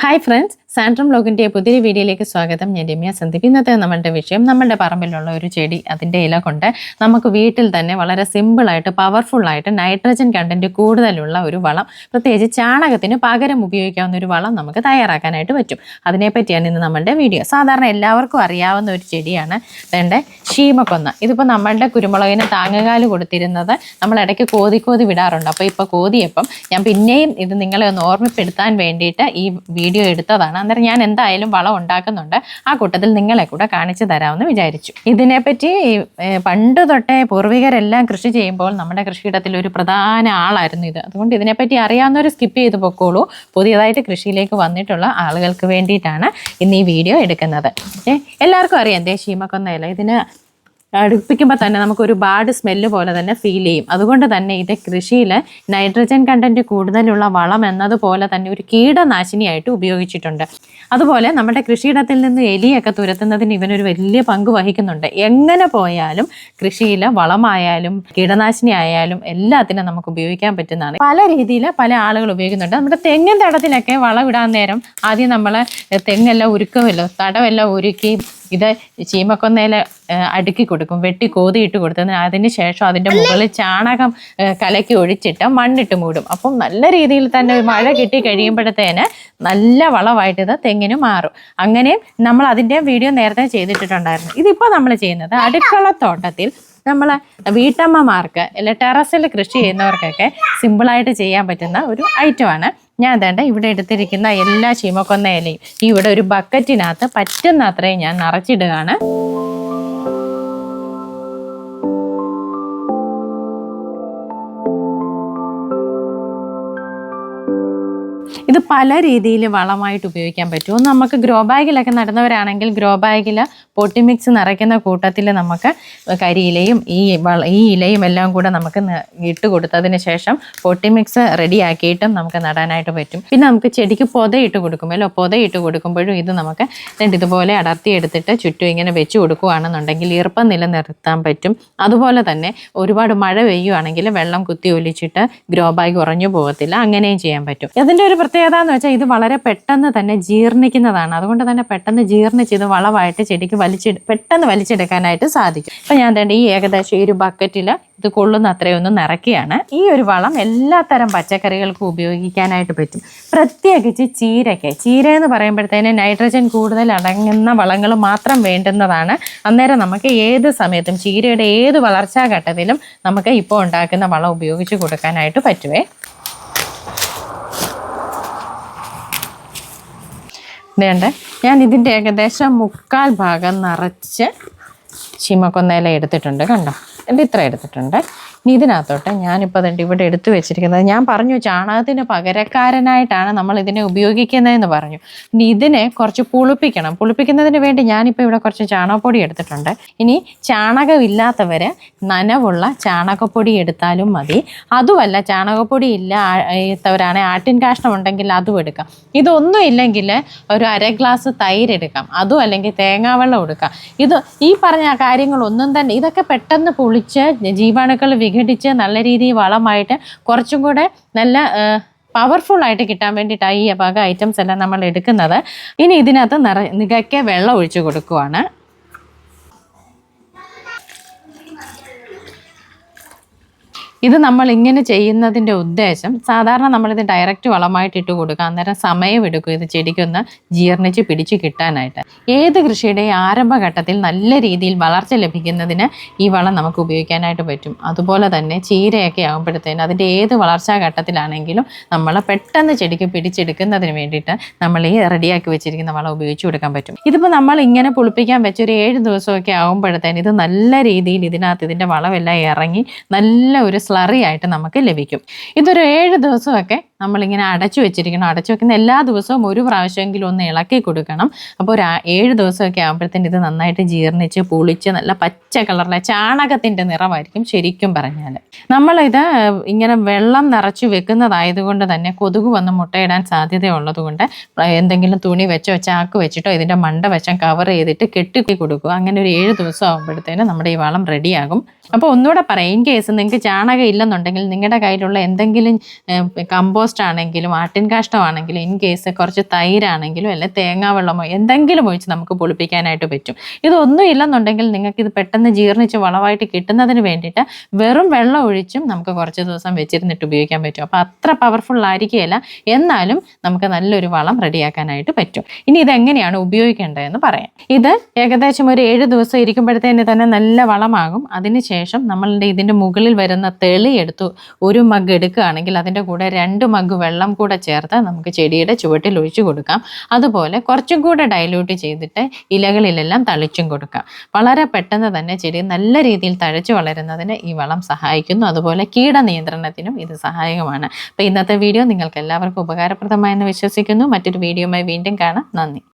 Hi friends സാൻഡ്രം ബ്ലോഗിന്റെ പുതിയ വീഡിയോയിലേക്ക് സ്വാഗതം. ഞാൻ രമ്യ സന്ദീപ്. ഇന്നത്തെ നമ്മളുടെ വിഷയം നമ്മുടെ പറമ്പിലുള്ള ഒരു ചെടി അതിന്റെ ഇല കൊണ്ട് നമുക്ക് വീട്ടിൽ തന്നെ വളരെ സിമ്പിളായിട്ട് പവർഫുള്ളായിട്ട് നൈട്രജൻ കണ്ടന്റ് കൂടുതലുള്ള ഒരു വളം പ്രത്യേകിച്ച് ചാണകത്തിന് പകരം ഉപയോഗിക്കാവുന്ന ഒരു വളം നമുക്ക് തയ്യാറാക്കാനായിട്ട് പറ്റും. അതിനെപ്പറ്റിയാണ് ഇന്ന് നമ്മളുടെ വീഡിയോ. സാധാരണ എല്ലാവർക്കും അറിയാവുന്ന ഒരു ചെടിയാണ് വേണ്ട ഷീമക്കൊന്ന ഇതിപ്പോൾ നമ്മളുടെ കുരുമുളകിന് താങ്ങുകാൽ കൊടുത്തിരുന്നത് നമ്മൾ ഇടയ്ക്ക് കോതി കോതി വിടാറുണ്ട്. അപ്പോൾ ഇപ്പോൾ കോതിയപ്പം ഞാൻ പിന്നെയും ഇത് നിങ്ങളെ ഒന്ന് ഓർമ്മപ്പെടുത്താൻ വേണ്ടിയിട്ട് ഈ വീഡിയോ എടുത്തതാണ്. അന്നേരം ഞാൻ എന്തായാലും വളം ഉണ്ടാക്കുന്നുണ്ട്. ആ കൂട്ടത്തിൽ നിങ്ങളെ കൂടെ കാണിച്ചു തരാമെന്ന് വിചാരിച്ചു. ഇതിനെപ്പറ്റി പണ്ട് തൊട്ടേ പൂർവികരെല്ലാം കൃഷി ചെയ്യുമ്പോൾ നമ്മുടെ കൃഷിയിടത്തിൽ ഒരു പ്രധാന ആളായിരുന്നു ഇത്. അതുകൊണ്ട് ഇതിനെപ്പറ്റി അറിയാവുന്നവർ സ്കിപ്പ് ചെയ്ത് പൊക്കോളൂ. പുതിയതായിട്ട് കൃഷിയിലേക്ക് വന്നിട്ടുള്ള ആളുകൾക്ക് വേണ്ടിയിട്ടാണ് ഇന്ന് ഈ വീഡിയോ എടുക്കുന്നത്. എല്ലാവർക്കും അറിയാം. ദേ ശീമക്കൊന്നയില. ഇതിന് അടുപ്പിക്കുമ്പോൾ തന്നെ നമുക്കൊരു ഒരുപാട് സ്മെല്ല് പോലെ തന്നെ ഫീൽ ചെയ്യും. അതുകൊണ്ട് തന്നെ ഇത് കൃഷിയിൽ നൈട്രജൻ കണ്ടന്റ് കൂടുതലുള്ള വളം എന്നതുപോലെ തന്നെ ഒരു കീടനാശിനിയായിട്ട് ഉപയോഗിച്ചിട്ടുണ്ട്. അതുപോലെ നമ്മുടെ കൃഷിയിടത്തിൽ നിന്ന് എലിയൊക്കെ തുരത്തുന്നതിന് ഇവനൊരു വലിയ പങ്ക് വഹിക്കുന്നുണ്ട്. എങ്ങനെ പോയാലും കൃഷിയിൽ വളമായാലും കീടനാശിനി ആയാലും എല്ലാത്തിനും നമുക്ക് ഉപയോഗിക്കാൻ പറ്റുന്നതാണ്. പല രീതിയിൽ പല ആളുകൾ ഉപയോഗിക്കുന്നുണ്ട്. നമ്മുടെ തെങ്ങിൻ തടത്തിലൊക്കെ വളം ഇടാൻ നേരം ആദ്യം നമ്മൾ തെങ്ങെല്ലാം ഉരുക്കുമല്ലോ തടമെല്ലാം ഉരുക്കി ഇത് ചീമക്കൊന്നയില അടുക്കി കൊടുക്കും. വെട്ടി കോതിയിട്ട് കൊടുത്തതിന് അതിന് ശേഷം അതിന്റെ മുകളിൽ ചാണകം കലക്കി ഒഴിച്ചിട്ട് മണ്ണിട്ട് മൂടും. അപ്പം നല്ല രീതിയിൽ തന്നെ മഴ കിട്ടി കഴിയുമ്പോഴത്തേന് നല്ല വളമായിട്ട് ഇത് തെങ്ങിന് മാറും. അങ്ങനെ നമ്മൾ അതിന്റെ വീഡിയോ നേരത്തെ ചെയ്തിട്ടുണ്ടായിരുന്നു ഇതിപ്പോൾ നമ്മൾ ചെയ്യുന്നത് അടുക്കളത്തോട്ടത്തിൽ നമ്മൾ വീട്ടമ്മമാർക്ക് അല്ലെ ടെറസിൽ കൃഷി ചെയ്യുന്നവർക്കൊക്കെ സിമ്പിളായിട്ട് ചെയ്യാൻ പറ്റുന്ന ഒരു ഐറ്റമാണ് ഞാൻ അതേണ്ട ഇവിടെ എടുത്തിരിക്കുന്ന എല്ലാ ചീമക്കൊന്ന ഇലയും ഇവിടെ ഒരു ബക്കറ്റിനകത്ത് പറ്റുന്ന അത്രയും ഞാൻ നിറച്ചിടുകയാണ്. ഇത് പല രീതിയിൽ വളമായിട്ട് ഉപയോഗിക്കാൻ പറ്റും. ഒന്ന് നമുക്ക് ഗ്രോ ബാഗിലൊക്കെ നടന്നവരാണെങ്കിൽ ഗ്രോ ബാഗിൽ പൊട്ടി മിക്സ് നിറയ്ക്കുന്ന കൂട്ടത്തിൽ നമുക്ക് കരിയിലയും ഈ ഈ ഇലയും എല്ലാം കൂടെ നമുക്ക് ഇട്ട് കൊടുത്തതിന് ശേഷം പൊട്ടി മിക്സ് റെഡിയാക്കിയിട്ടും നമുക്ക് നടാനായിട്ട് പറ്റും. പിന്നെ നമുക്ക് ചെടിക്ക് പൊതയിട്ട് കൊടുക്കുമല്ലോ പൊതയിട്ട് കൊടുക്കുമ്പോഴും ഇത് നമുക്ക് ഇതുപോലെ അടർത്തി എടുത്തിട്ട് ചുറ്റും ഇങ്ങനെ വെച്ച് കൊടുക്കുകയാണെന്നുണ്ടെങ്കിൽ ഈർപ്പം നിലനിർത്താൻ പറ്റും. അതുപോലെ തന്നെ ഒരുപാട് മഴ പെയ്യുകയാണെങ്കിൽ വെള്ളം കുത്തി ഒലിച്ചിട്ട് ഗ്രോ ബാഗ് ഉറഞ്ഞു പോകത്തില്ല. അങ്ങനെയും ചെയ്യാൻ പറ്റും. ഇതിന്റെ ഒരു എന്ന് വെച്ചാൽ ഇത് വളരെ പെട്ടെന്ന് തന്നെ ജീർണിക്കുന്നതാണ്. അതുകൊണ്ട് തന്നെ പെട്ടെന്ന് ജീർണിച്ച് ഇത് വളമായിട്ട് ചെടിക്ക് വലിച്ചെടു പെട്ടെന്ന് വലിച്ചെടുക്കാനായിട്ട് സാധിക്കും. ഇപ്പം ഞാൻ തന്നെ ഈ ഏകദേശം ഈ ഒരു ബക്കറ്റിൽ ഇത് കൊള്ളുന്ന അത്രയൊന്നും നിറയ്ക്കുകയാണ്. ഈ ഒരു വളം എല്ലാ തരം പച്ചക്കറികൾക്കും ഉപയോഗിക്കാനായിട്ട് പറ്റും. പ്രത്യേകിച്ച് ചീരയ്ക്ക്. ചീര എന്ന് പറയുമ്പോഴത്തേന് നൈട്രജൻ കൂടുതൽ അടങ്ങുന്ന വളങ്ങൾ മാത്രം വേണ്ടുന്നതാണ്. അന്നേരം നമുക്ക് ഏത് സമയത്തും ചീരയുടെ ഏത് വളർച്ചാ ഘട്ടത്തിലും നമുക്ക് ഇപ്പോൾ ഉണ്ടാക്കുന്ന വളം ഉപയോഗിച്ച് കൊടുക്കാനായിട്ട് പറ്റുമേ വേണ്ടേ? ഞാൻ ഇതിന്റെ ഏകദേശം മുക്കാൽ ഭാഗം നിറച്ച് ചീമക്കൊന്നയില എടുത്തിട്ടുണ്ട് കണ്ടോ? എന്റെ ഇത്ര എടുത്തിട്ടുണ്ട്. ഇതിനകത്തോട്ട് ഞാനിപ്പോൾ അതുകൊണ്ട് ഇവിടെ എടുത്തു വെച്ചിരിക്കുന്നത്. ഞാൻ പറഞ്ഞു ചാണകത്തിന് പകരക്കാരനായിട്ടാണ് നമ്മൾ ഇതിനെ ഉപയോഗിക്കുന്നതെന്ന് പറഞ്ഞു. ഇനി ഇതിനെ കുറച്ച് പുളിപ്പിക്കണം. പുളിപ്പിക്കുന്നതിന് വേണ്ടി ഞാനിപ്പോൾ ഇവിടെ കുറച്ച് ചാണകപ്പൊടി എടുത്തിട്ടുണ്ട്. ഇനി ചാണകമില്ലാത്തവർ നനവുള്ള ചാണകപ്പൊടി എടുത്താലും മതി. അതുമല്ല ചാണകപ്പൊടി ഇല്ല ഇല്ലാത്തവരാണെങ്കിൽ ആട്ടിൻ കാഷ്ടം ഉണ്ടെങ്കിൽ അതും എടുക്കാം. ഇതൊന്നും ഇല്ലെങ്കിൽ ഒരു അര ഗ്ലാസ് തൈര് എടുക്കാം. അതും അല്ലെങ്കിൽ തേങ്ങാവെള്ളം എടുക്കാം. ഇത് ഈ പറഞ്ഞ കാര്യങ്ങളൊന്നും തന്നെ ഇതൊക്കെ പെട്ടെന്ന് പൊളിച്ച് ജീവാണുക്കൾ വിഘടിച്ച് നല്ല രീതിയിൽ വളമായിട്ട് കുറച്ചും കൂടെ നല്ല പവർഫുൾ ആയിട്ട് കിട്ടാൻ വേണ്ടിയിട്ടാണ് ഈ വക ഐറ്റംസ് എല്ലാം നമ്മൾ എടുക്കുന്നത്. ഇനി ഇതിനകത്ത് നിറ നികയ്ക്ക് വെള്ളം ഒഴിച്ചു കൊടുക്കുവാണ്. ഇത് നമ്മൾ ഇങ്ങനെ ചെയ്യുന്നതിന്റെ ഉദ്ദേശം സാധാരണ നമ്മളിത് ഡയറക്റ്റ് വളമായിട്ട് ഇട്ട് കൊടുക്കുക. നേരം സമയം എടുക്കും ഇത് ചെടിക്കൊന്ന് ജീർണിച്ച് പിടിച്ച് കിട്ടാനായിട്ട്. ഏത് കൃഷിയുടെയും ആരംഭഘട്ടത്തിൽ നല്ല രീതിയിൽ വളർച്ച ലഭിക്കുന്നതിന് ഈ വളം നമുക്ക് ഉപയോഗിക്കാനായിട്ട് പറ്റും. അതുപോലെ തന്നെ ചീരയൊക്കെ ആകുമ്പോഴത്തേന് അതിന്റെ ഏത് വളർച്ചാ ഘട്ടത്തിലാണെങ്കിലും നമ്മൾ പെട്ടെന്ന് ചെടിക്ക് പിടിച്ചെടുക്കുന്നതിന് വേണ്ടിയിട്ട് നമ്മൾ ഈ റെഡിയാക്കി വെച്ചിരിക്കുന്ന വളം ഉപയോഗിച്ച് കൊടുക്കാൻ പറ്റും. ഇതിപ്പോൾ നമ്മൾ ഇങ്ങനെ പുളിപ്പിക്കാൻ വെച്ച ഒരു ഏഴ് ദിവസമൊക്കെ ആകുമ്പോഴത്തേന് ഇത് നല്ല രീതിയിൽ ഇതിനകത്ത് ഇതിന്റെ വളമെല്ലാം ഇറങ്ങി നല്ല ഒരു സ്ലറി ആയിട്ട് നമുക്ക് ലഭിക്കും. ഇതൊരു ഏഴ് ദിവസമൊക്കെ നമ്മളിങ്ങനെ അടച്ചു വെച്ചിരിക്കണം. അടച്ചു വെക്കുന്ന എല്ലാ ദിവസവും ഒരു പ്രാവശ്യമെങ്കിലും ഒന്ന് ഇളക്കി കൊടുക്കണം. അപ്പോൾ ഒരു ഏഴ് ദിവസമൊക്കെ ആകുമ്പോഴത്തേന് ഇത് നന്നായിട്ട് ജീർണിച്ച് പുളിച്ച് നല്ല പച്ച കളറിലെ ചാണകത്തിന്റെ നിറമായിരിക്കും ശരിക്കും പറഞ്ഞാൽ നമ്മളിത് ഇങ്ങനെ വെള്ളം നിറച്ചു വെക്കുന്നതായതുകൊണ്ട് തന്നെ കൊതുക് വന്ന് മുട്ടയിടാൻ സാധ്യതയുള്ളത് കൊണ്ട് എന്തെങ്കിലും തുണി വെച്ചോ ചാക്ക് വെച്ചിട്ടോ ഇതിന്റെ മണ്ട വശം കവർ ചെയ്തിട്ട് കെട്ടി കൊടുക്കുക. അങ്ങനെ ഒരു ഏഴ് ദിവസം ആകുമ്പോഴത്തേന് നമ്മുടെ ഈ വളം റെഡിയാകും. അപ്പോൾ ഒന്നുകൂടെ പറയാം ഇൻ കേസ് നിങ്ങൾക്ക് ചാണകം ഇല്ലെന്നുണ്ടെങ്കിൽ നിങ്ങളുടെ കയ്യിലുള്ള എന്തെങ്കിലും കമ്പോസ്റ്റ് കമ്പോസ്റ്റ് ആണെങ്കിലും ആട്ടിൻ കാഷ്ടമാണെങ്കിലും ഇൻ കേസ് കുറച്ച് തൈരാണെങ്കിലും അല്ലെ തേങ്ങാ വെള്ളമോ എന്തെങ്കിലും ഒഴിച്ച് നമുക്ക് പൊളിപ്പിക്കാനായിട്ട് പറ്റും. ഇതൊന്നും ഇല്ലെന്നുണ്ടെങ്കിൽ നിങ്ങൾക്ക് ഇത് പെട്ടെന്ന് ജീർണിച്ച് വളമായിട്ട് കിട്ടുന്നതിന് വേണ്ടിയിട്ട് വെറും വെള്ളം ഒഴിച്ചും നമുക്ക് കുറച്ച് ദിവസം വെച്ചിരുന്നിട്ട് ഉപയോഗിക്കാൻ പറ്റും. അപ്പോൾ അത്ര പവർഫുൾ ആയിരിക്കുകയില്ല എന്നാലും നമുക്ക് നല്ലൊരു വളം റെഡിയാക്കാനായിട്ട് പറ്റും. ഇനി ഇതെങ്ങനെയാണ് ഉപയോഗിക്കേണ്ടതെന്ന് പറയാം. ഇത് ഏകദേശം ഒരു ഏഴ് ദിവസം ഇരിക്കുമ്പോഴത്തേന് തന്നെ നല്ല വളമാകും. അതിനുശേഷം നമ്മളുടെ ഇതിന്റെ മുകളിൽ വരുന്ന തെളി എടുത്തു ഒരു മഗ് എടുക്കുകയാണെങ്കിൽ അതിന്റെ കൂടെ രണ്ട് മഗ് വെള്ളം കൂടെ ചേർത്ത് നമുക്ക് ചെടിയുടെ ചുവട്ടിൽ ഒഴിച്ചു കൊടുക്കാം. അതുപോലെ കുറച്ചും കൂടെ ഡൈല്യൂട്ട് ചെയ്തിട്ട് ഇലകളിലെല്ലാം തളിച്ചും കൊടുക്കാം. വളരെ പെട്ടെന്ന് തന്നെ ചെടി നല്ല രീതിയിൽ തഴച്ചു വളരുന്നതിന് ഈ വളം സഹായിക്കുന്നു. അതുപോലെ കീട നിയന്ത്രണത്തിനും ഇത് സഹായകമാണ്. അപ്പോൾ ഇന്നത്തെ വീഡിയോ നിങ്ങൾക്ക് എല്ലാവർക്കും ഉപകാരപ്രദമായെന്ന് വിശ്വസിക്കുന്നു. മറ്റൊരു വീഡിയോയുമായി വീണ്ടും കാണാം. നന്ദി.